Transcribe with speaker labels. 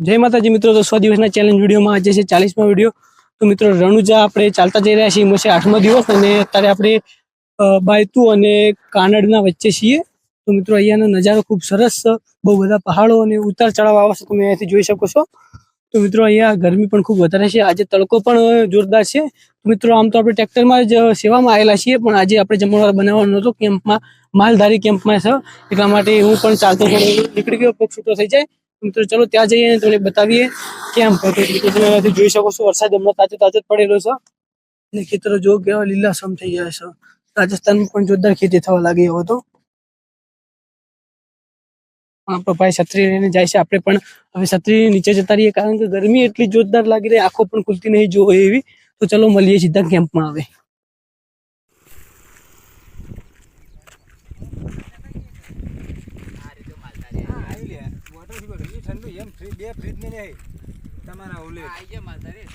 Speaker 1: જય માતાજી, મિત્રો, તો સો દિવસના ચેલેન્જ વિડીયોમાં આજે છે ચાલીસમાં વીડિયો. તો મિત્રો, રણુજા આપણે ચાલતા જઈ રહ્યા છીએ મોસે આઠમો દિવસ અને અત્યારે આપણે બાયતુ અને કાનડના વચ્ચે છીએ. તો મિત્રો, અહીંયાનો નજારો ખૂબ સરસ છે બહુ બધા પહાડો અને ઉતાર ચઢાવ આવશે છે, તમે અહીંયાથી જોઈ શકો છો. તો મિત્રો, અહીંયા ગરમી પણ ખૂબ વધારે છે, આજે તડકો પણ જોરદાર છે. મિત્રો, આમ તો આપણે ટ્રેક્ટરમાં જ સેવામાં આવેલા છીએ, પણ આજે આપણે જમણવાર બનાવવાનો હતો, કેમ્પમાં, માલધારી કેમ્પમાં છે. એટલા માટે હું પણ ચાલતો નીકળી ગયો, પગ છૂટો થઈ જાય. મિત્રો, ચલો ત્યાં જઈએ અને તમને બતાવીએ કેમ તો તમે જોઈ શકો છો, વરસાદ હમણાં તાજો તાજો પડેલો છે. અને ખેતરો જો કેવા લીલાસમ થઈ ગયા છે. રાજસ્થાનમાં પણ જોરદાર ખેતી થવા લાગી હવે તો. આપણો ભાઈ છત્રી લઈને જાય છે. આપણે પણ હવે છત્રી નીચે જતા રહીએ, કારણ કે ગરમી એટલી જોરદાર લાગી રહી, આંખો પણ ખુલતી નહીં જો એવી. તો ચલો મળીએ સીધા કેમ્પમાં હવે.
Speaker 2: ઠંડુ એમ બે ફ્રીજ ને નહીં તમારા ઓલે.
Speaker 3: આઈ ગયા માલધારી.